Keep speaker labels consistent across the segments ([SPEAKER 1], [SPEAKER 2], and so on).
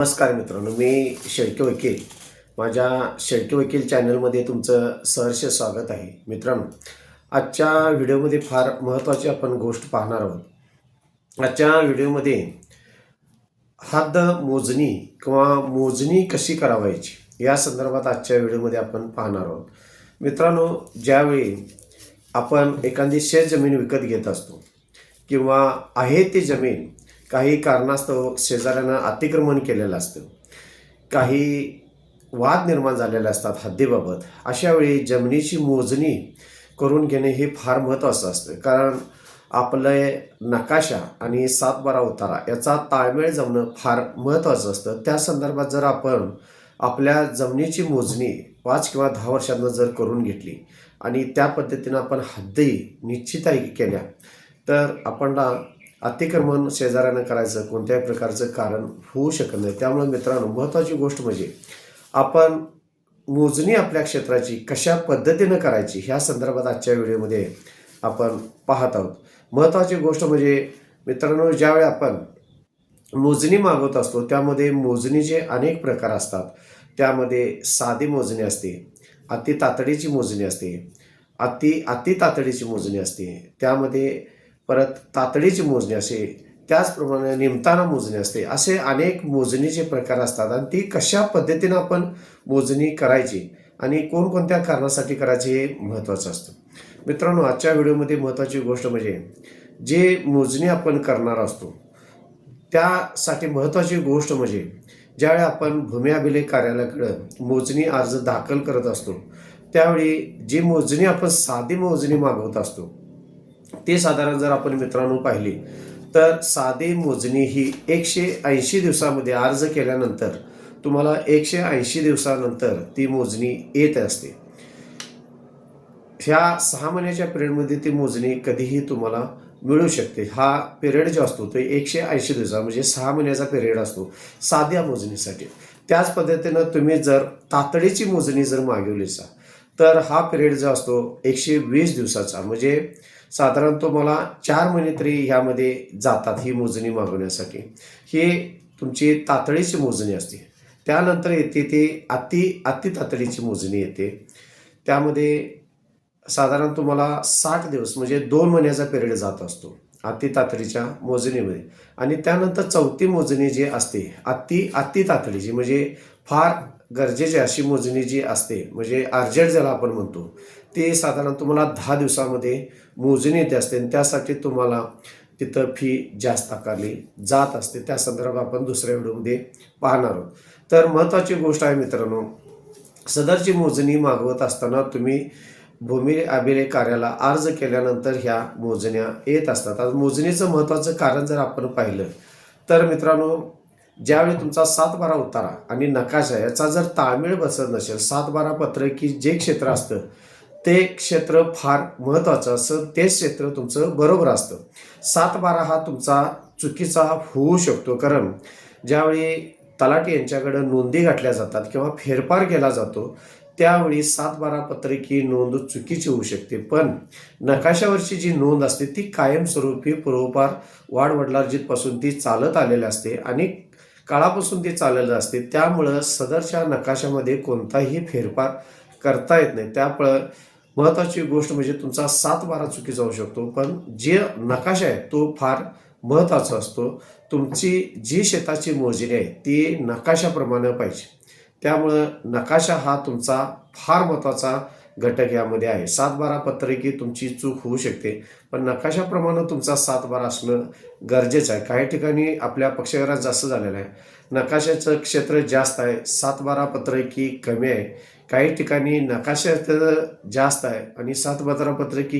[SPEAKER 1] नमस्कार मित्रांनो मी शेळके वकील. माझ्या शेळके वकील चॅनलमध्ये तुमचं सहर्ष स्वागत आहे. मित्रांनो आजच्या व्हिडिओमध्ये फार महत्त्वाची आपण गोष्ट पाहणार आहोत. आजच्या व्हिडिओमध्ये हद्द मोजणी किंवा मोजणी कशी करावायची या संदर्भात आजच्या व्हिडिओमध्ये आपण पाहणार आहोत. मित्रांनो ज्यावेळी आपण एखादी शेत जमीन विकत घेत असतो किंवा आहे ती जमीन काही कारणास्तव शेजाऱ्यांना अतिक्रमण केलेलं असतं. काही वाद निर्माण झालेले असतात हद्दीबाबत. अशा वेळी जमिनीची मोजणी करून घेणे हे फार महत्त्वाचं असतं. कारण आपले नकाशा आणि सातबारा उतारा याचा ताळमेळ जमणं फार महत्त्वाचं असतं. त्या संदर्भात जर आपण आपल्या जमिनीची मोजणी पाच किंवा दहा वर्षांना जर करून घेतली आणि त्या पद्धतीनं आपण हद्दी निश्चित केल्या तर आपण अतिक्रमण शेजाऱ्यानं करायचं कोणत्याही प्रकारचं कारण होऊ शकत नाही. त्यामुळे मित्रांनो महत्त्वाची गोष्ट म्हणजे आपण मोजणी आपल्या क्षेत्राची कशा पद्धतीनं करायची ह्या संदर्भात आजच्या व्हिडिओमध्ये आपण पाहत आहोत. महत्त्वाची गोष्ट म्हणजे मित्रांनो ज्यावेळी आपण मोजणी मागवत असतो त्यामध्ये मोजणीचे अनेक प्रकार असतात. त्यामध्ये साधी मोजणी असते अति तातडीची मोजणी असते अति अति तातडीची मोजणी असते. त्यामध्ये परत तातडीची मोजणी असते त्याचप्रमाणे निमताना मोजणी असते. असे अनेक मोजणीचे प्रकार असतात आणि ती कशा पद्धतीनं आपण मोजणी करायची आणि कोणकोणत्या कारणासाठी करायची हे महत्त्वाचं असतं. मित्रांनो आजच्या व्हिडिओमध्ये महत्त्वाची गोष्ट म्हणजे जे मोजणी आपण करणार असतो त्यासाठी महत्त्वाची गोष्ट म्हणजे ज्यावेळी आपण भूमी अभिलेख कार्यालयाकडं मोजणी अर्ज दाखल करत असतो त्यावेळी जी मोजणी आपण साधी मोजणी मागवत असतो ते साधारण जर आपण मित्रांनो पाहिले तर साधी मोजणी ही एकशे ऐंशी दिवसामध्ये अर्ज केल्यानंतर तुम्हाला एकशे ऐंशी दिवसानंतर ती मोजणी येत असते. ह्या सहा महिन्याच्या पिरियडमध्ये ती मोजणी कधीही तुम्हाला मिळू शकते. हा पिरियड जो असतो तो एकशे ऐंशी दिवसा म्हणजे सहा महिन्याचा पिरियड असतो साध्या मोजणीसाठी. त्याच पद्धतीनं तुम्ही जर तातडीची मोजणी जर मागवलीचा तर हा पिरियड जो असतो एकशे वीस दिवसाचा. म्हणजे साधारण तुम्हाला चार महिने तरी ह्यामध्ये जातात ही मोजणी मागवण्यासाठी. हे तुमची तातडीची मोजणी असते. त्यानंतर येते ते अति अति तातडीची मोजणी येते. त्यामध्ये साधारण तुम्हाला साठ दिवस म्हणजे दोन महिन्याचा पिरियड जात असतो अति तातडीच्या मोजणीमध्ये. आणि त्यानंतर चौथी मोजणी जी असते अति अति तातडीची म्हणजे फार गरजेची अशी मोजणी जी असते म्हणजे अर्जंट ज्याला आपण म्हणतो ते साधारण तुम्हाला दहा दिवसामध्ये मोजणी येते असते आणि त्यासाठी तुम्हाला तिथं फी जास्त आकारली जात असते. त्या संदर्भात आपण दुसऱ्या व्हिडिओमध्ये पाहणार आहोत. तर महत्त्वाची गोष्ट आहे मित्रांनो सदरची मोजणी मागवत असताना तुम्ही भूमी अभिलेख कार्याला अर्ज केल्यानंतर ह्या मोजण्या येत असतात. आज मोजणीचं महत्त्वाचं कारण जर आपण पाहिलं तर मित्रांनो ज्यावेळी तुमचा सात बारा उतारा आणि नकाशा याचा जर ताळमेळ बसत नसेल सात बारा पत्रकी जे क्षेत्र असतं ते क्षेत्र फार महत्त्वाचं असं ते क्षेत्र तुमचं बरोबर असतं. सात बारा हा तुमचा चुकीचा होऊ शकतो. कारण ज्यावेळी तलाठी यांच्याकडं नोंदी गाठल्या जातात किंवा फेरफार केला जातो त्यावेळी सात बारा पत्रकी नोंद चुकीची होऊ शकते. पण नकाशावरची जी नोंद असते ती कायमस्वरूपी पूर्वपार वाडवडिलार्जितपासून ती चालत आलेली असते आणि काळापासून ती चाललेलं असते. त्यामुळं सदरच्या नकाशामध्ये कोणताही फेरफार करता येत नाही. त्यामुळं महत्त्वाची गोष्ट म्हणजे तुमचा सात बारा चुकी जाऊ शकतो पण जे नकाशा आहे तो फार महत्त्वाचा असतो. तुमची जी शेताची मोजणी आहे ती नकाशाप्रमाणे पाहिजे. त्यामुळं नकाशा हा तुमचा फार महत्त्वाचा घटक यामध्ये आहे. सात बारा पत्रकी तुमची चूक होऊ शकते पण नकाशाप्रमाणे तुमचा सात बारा असणं गरजेचं आहे. काही ठिकाणी आपल्या पक्षघरात जास्त झालेलं आहे. नकाशाचं क्षेत्र जास्त आहे. सात बारा पत्रकी कमी आहे. काही ठिकाणी नकाशाचं जास्त आहे आणि सात बारा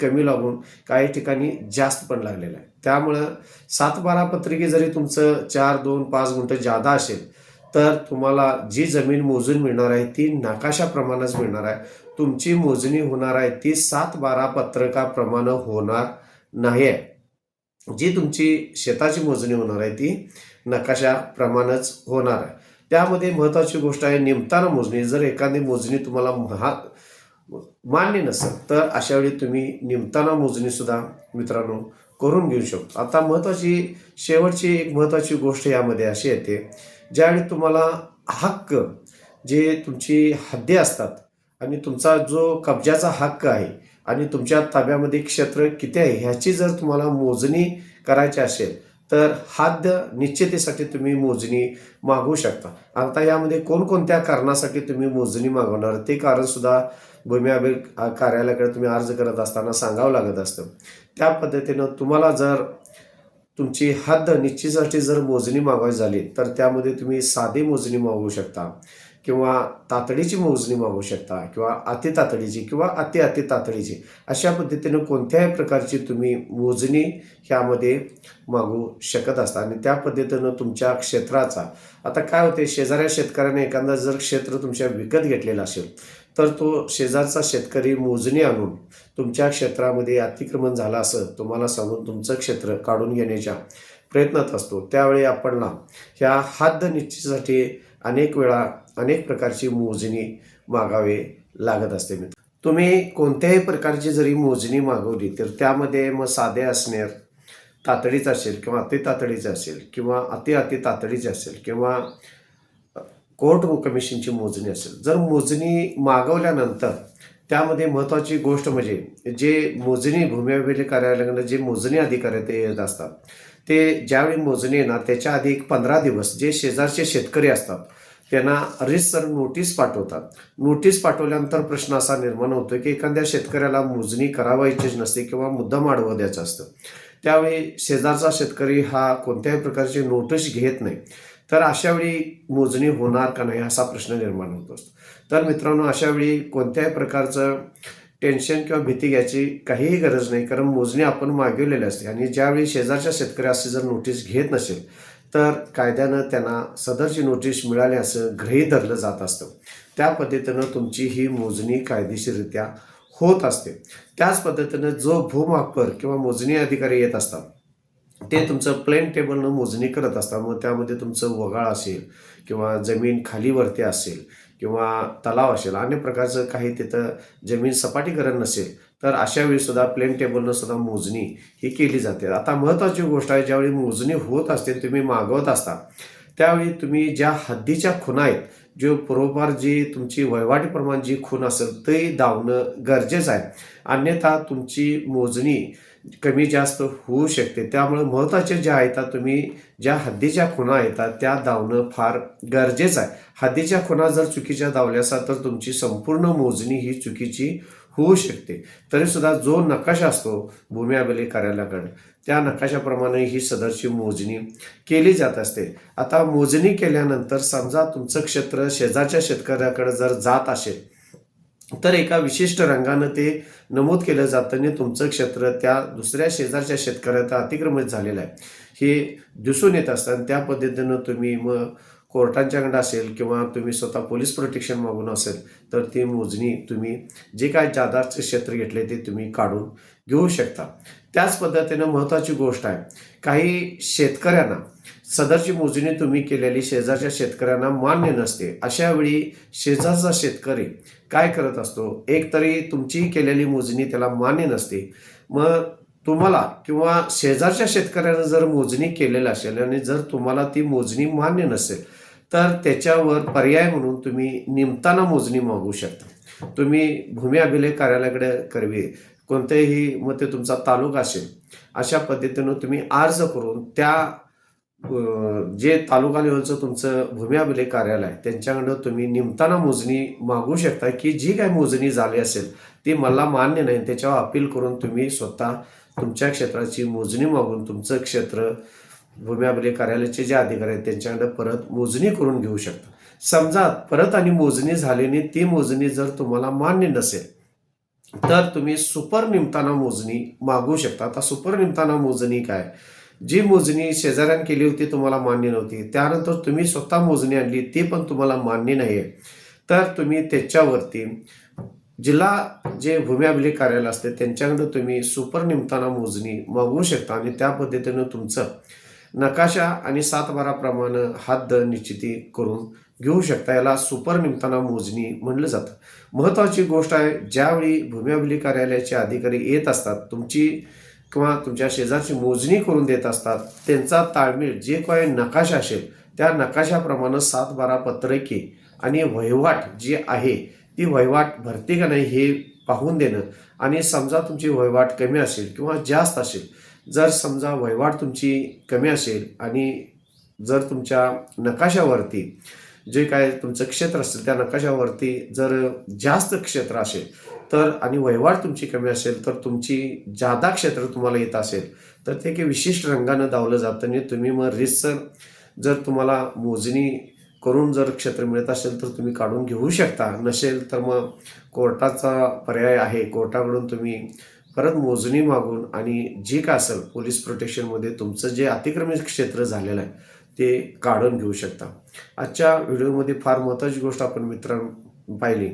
[SPEAKER 1] कमी लागून काही ठिकाणी जास्त पण लागलेलं आहे. त्यामुळं सात बारा पत्रकी जरी तुमचं चार दोन पाच गुंठ जादा असेल तर तुम्हाला जी जमीन मोजून मिळणार आहे ती नकाशाप्रमाणेच मिळणार आहे. तुमची मोजणी होणार आहे ती सात बारा पत्रकाप्रमाणे होणार नाही आहे. जी तुमची शेताची मोजणी होणार आहे ती नकाशाप्रमाणेच होणार आहे. त्यामध्ये महत्त्वाची गोष्ट आहे निमताना मोजणी. जर एखादी मोजणी तुम्हाला महा मान्य नसेल तर अशा वेळी तुम्ही निमताना मोजणीसुद्धा मित्रांनो करून घेऊ शकतो. आता महत्त्वाची शेवटची एक महत्त्वाची गोष्ट यामध्ये अशी येते ज्यावेळी तुम्हाला हक्क जे तुमची हद्दे असतात आणि तुमचा जो कब्जाचा हक्क आहे आणि तुमच्या ताब्यामध्ये क्षेत्र किती आहे ह्याची जर तुम्हाला मोजणी करायची असेल तर हाद्य निश्चितेसाठी तुम्ही मोजणी मागवू शकता. आता यामध्ये कोणकोणत्या कारणासाठी तुम्ही मोजणी मागवणार? ते कारण सुद्धा भूमी अभिलेख कार्यालयाकडे तुम्ही अर्ज करत असताना सांगावं लागत असतं. त्या पद्धतीनं तुम्हाला जर तुमची हद्द निश्चितसाठी जर मोजणी मागवायची झाली तर त्यामध्ये तुम्ही साधी मोजणी मागवू शकता. किंवा तातडीची मोजणी मागू शकता किंवा अति तातडीची किंवा अति अति तातडीची अशा पद्धतीनं कोणत्याही प्रकारची तुम्ही मोजणी ह्यामध्ये मागू शकत असता. आणि त्या पद्धतीनं तुमच्या क्षेत्राचा आता काय होते शेजाऱ्या शेतकऱ्याने एखादा जर क्षेत्र तुमच्या विकत घेतलेलं असेल तर तो शेजारचा शेतकरी मोजणी आणून तुमच्या क्षेत्रामध्ये अतिक्रमण झालं असं तुम्हाला सांगून तुमचं क्षेत्र काढून घेण्याच्या प्रयत्नात असतो. त्यावेळी आपणला ह्या हद्द निश्चितीसाठी अनेक वेळा अनेक प्रकारची मोजणी मागावे लागत असते मित्र. तुम्ही कोणत्याही प्रकारची जरी मोजणी मागवली तर त्यामध्ये मग साधे असणार तातडीचं असेल किंवा अति तातडीचं असेल किंवा अति अति तातडीचे असेल किंवा कोर्ट कमिशनची मोजणी असेल. जर मोजणी मागवल्यानंतर त्यामध्ये महत्त्वाची गोष्ट म्हणजे जे मोजणी भूमी अभिलेख कार्यालयाकडे जे मोजणी अधिकारी ते येत असतात ते ज्यावेळी मोजणी येणार त्याच्या आधी एक पंधरा दिवस जे शेजारचे शेतकरी असतात त्यांना रिसर नोटीस पाठवतात. नोटीस पाठवल्यानंतर प्रश्न असा निर्माण होतो की एखाद्या शेतकऱ्याला मोजणी करावायचीच नसते किंवा मुद्दाम अडवं द्यायचं असतं. त्यावेळी शेजारचा शेतकरी हा कोणत्याही प्रकारची नोटीस घेत नाही. तर अशावेळी मोजणी होणार का नाही असा प्रश्न निर्माण होत असतो. तर मित्रांनो अशावेळी कोणत्याही प्रकारचं टेन्शन किंवा भीती घ्यायची काहीही गरज नाही कारण मोजणी आपण मागवलेली असते. आणि ज्यावेळी शेजारच्या शेतकऱ्याशी जर नोटीस घेत नसेल तर कायद्यानं त्यांना सदरची नोटीस मिळाली असं गृहीत धरलं जात असतं. त्या पद्धतीनं तुमची ही मोजणी कायदेशीररित्या होत असते. त्याच पद्धतीनं जो भूमापर किंवा मोजणी अधिकारी येत असतात ते तुमचं प्लेन टेबलनं मोजणी करत असतात. मग त्यामध्ये तुमचं वगाळ असेल किंवा जमीन खालीवरती असेल किंवा तलाव असेल अन्य प्रकारचं काही तिथं जमीन सपाटीकरण नसेल तर अशा वेळी सुद्धा प्लेन टेबलनं सुद्धा मोजणी ही केली जाते. आता महत्त्वाची गोष्ट आहे ज्यावेळी मोजणी होत असते तुम्ही मागवत असता त्यावेळी तुम्ही ज्या हद्दीच्या खुणा आहेत जो पूर्वपार जी तुमची वहिवाटीप्रमाणे जी खून असेल ते दावणं गरजेचं आहे. अन्यथा तुमची मोजणी कमी जास्त होऊ शकते. त्यामुळे महत्त्वाचे ज्या आहेत तुम्ही ज्या हद्दीच्या खुणा येतात त्या धावणं फार गरजेचं आहे. हद्दीच्या खुणा जर चुकीच्या धावल्या असतात तर तुमची संपूर्ण मोजणी ही चुकीची होऊ शकते. तरीसुद्धा जो नकाशा असतो भूमी अभिलेख कार्यालयाकडे त्या नकाशाप्रमाणे ही सदरची मोजणी केली जात असते. आता मोजणी केल्यानंतर समजा तुमचं क्षेत्र शेजारच्या शेतकऱ्याकडे जर जात असेल तर एका विशिष्ट रंगानं ते नमूद केलं जातं तुमचं क्षेत्र त्या दुसऱ्या शेजारच्या शेतकऱ्याचा अतिक्रमित झालेलं आहे. हे दिसून येत असतं आणि त्या पद्धतीनं तुम्ही मग कोर्टांच्याकडे असेल किंवा तुम्ही स्वतः पोलीस प्रोटेक्शन मागून असेल तर ती मोजणी तुम्ही जे काय जादाचं क्षेत्र घेतले ते तुम्ही काढून घेऊ शकता. त्याच पद्धतीनं महत्त्वाची गोष्ट आहे काही शेतकऱ्यांना सदरची मोजणी तुम्ही केलेली शेजारच्या शेतकऱ्यांना मान्य नसते. अशा वेळी शेजारचा शेतकरी काय करत असतो? एक तरी तुमची केलेली मोजणी त्याला मान्य नसते. मग तुम्हाला किंवा शेजारच्या शेतकऱ्यानं जर मोजणी केलेलं असेल आणि जर तुम्हाला ती मोजणी मान्य नसेल तर त्याच्यावर पर्याय म्हणून तुम्ही निमताना मोजणी मागू शकता. तुम्ही भूमी अभिलेख कार्यालयाकडे करवी. कोणतेही मग ते तुमचा तालुका असेल अशा पद्धतीनं तुम्ही अर्ज करून त्या जे तालुका लेवलचं तुमचं भूमी अभिलेख कार्यालय त्यांच्याकडं तुम्ही निमताना मोजणी मागू शकता की जी काय मोजणी झाली असेल ती मला मान्य नाही. त्याच्यावर अपील करून तुम्ही स्वतः तुमच्या क्षेत्राची मोजणी मागून तुमचं क्षेत्र भूमी अभिलेख कार्यालयाचे जे अधिकारी आहेत त्यांच्याकडे परत मोजणी करून घेऊ शकता. समजा परत आणि मोजणी झाल्याने ती मोजणी जर तुम्हाला मान्य नसेल तर तुम्ही सुपर निमताना मोजणी मागू शकता. आता सुपर निमताना मोजणी काय? जी मोजणी शेजाऱ्यानं केली होती तुम्हाला मान्य नव्हती. त्यानंतर तुम्ही स्वतः मोजणी आणली ती पण तुम्हाला मान्य नाही आहे तर तुम्ही त्याच्यावरती जिल्हा जे भूमी अभिलेख कार्यालय असते त्यांच्याकडं तुम्ही सुपर निमताना मोजणी मागवू शकता आणि त्या पद्धतीनं तुमचं नकाशा आणि सातबाराप्रमाणे हद्द निश्चिती करून घेऊ शकता. याला सुपर निमताना मोजणी म्हणलं जातं. महत्त्वाची गोष्ट आहे ज्यावेळी भूमी अभिलेख कार्यालयाचे अधिकारी येत असतात तुमची किंवा तुमच्या शेजारची मोजणी करून देत असतात त्यांचा ताळमेळ जे काही नकाशा असेल त्या नकाशाप्रमाणे सात बारा पत्रके आणि वहिवाट जी आहे ती वहिवाट भरते का नाही हे पाहून देणं. आणि समजा तुमची वहिवाट कमी असेल किंवा जास्त असेल जर समजा वहिवाट तुमची कमी असेल आणि जर तुमच्या नकाशावरती जे काय तुमचं क्षेत्र असेल त्या नकाशावरती जर जास्त क्षेत्र असेल तर आणि वहिवाट तुमची कमी असेल तर तुमची जादा क्षेत्र तुम्हाला येत असेल तर ते काही विशिष्ट रंगानं दावलं जातं आणि तुम्ही मग रिसर जर तुम्हाला मोजणी करून जर क्षेत्र मिळत असेल तर तुम्ही काढून घेऊ शकता. नसेल तर मग कोर्टाचा पर्याय आहे. कोर्टाकडून तुम्ही परत मोजणी मागून आणि जे काय असेल पोलीस प्रोटेक्शनमध्ये तुमचं जे अतिक्रमित क्षेत्र झालेलं आहे ते काढून घेऊ शकता. आजच्या व्हिडिओमध्ये फार महत्त्वाची गोष्ट आपण मित्रां पाहिली.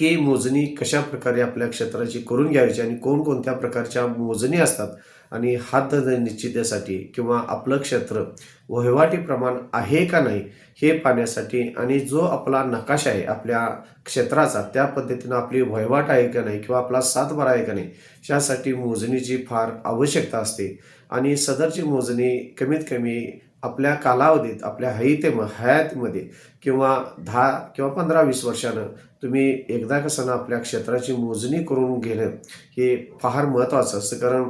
[SPEAKER 1] की मोजणी कशा प्रकारे आपल्या क्षेत्राची करून घ्यायची आणि कोणकोणत्या प्रकारच्या मोजणी असतात आणि हात निश्चितेसाठी किंवा आपलं क्षेत्र वहिवाटी प्रमाण आहे का नाही हे पाहण्यासाठी आणि जो आपला नकाशा आहे आपल्या क्षेत्राचा त्या पद्धतीनं आपली वहिवाट आहे का नाही किंवा आपला सातबारा आहे का नाही यासाठी मोजणीची फार आवश्यकता असते. आणि सदरची मोजणी कमीत कमी आपल्या कालावधीत आपल्या हयते हयातीमध्ये किंवा दहा किंवा पंधरा वीस वर्षानं तुम्ही एकदा कसं ना आपल्या क्षेत्राची मोजणी करून घेणं हे फार महत्त्वाचं असतं कारण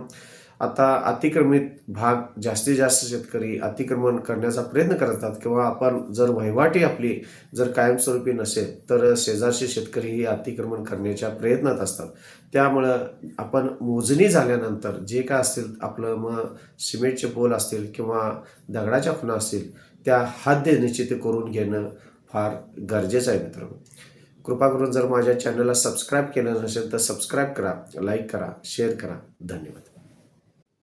[SPEAKER 1] आता अतिक्रमित भाग जास्तीत जास्त शेतकरी अतिक्रमण करण्याचा प्रयत्न करतात किंवा आपण जर वहिवाटी आपली जर कायमस्वरूपी नसेल तर शेजारचे शेतकरी हे अतिक्रमण करण्याच्या प्रयत्नात असतात. त्यामुळं आपण मोजणी झाल्यानंतर जे काय असतील आपलं मग सिमेंटचे पोल असतील किंवा दगडाच्या खुणा असतील त्या हद्द निश्चित करून घेणं फार गरजेचं आहे मित्रांनो. कृपा करून जर माझ्या चॅनलला सबस्क्राईब केलं नसेल तर सबस्क्राईब करा लाईक करा शेअर करा. धन्यवाद.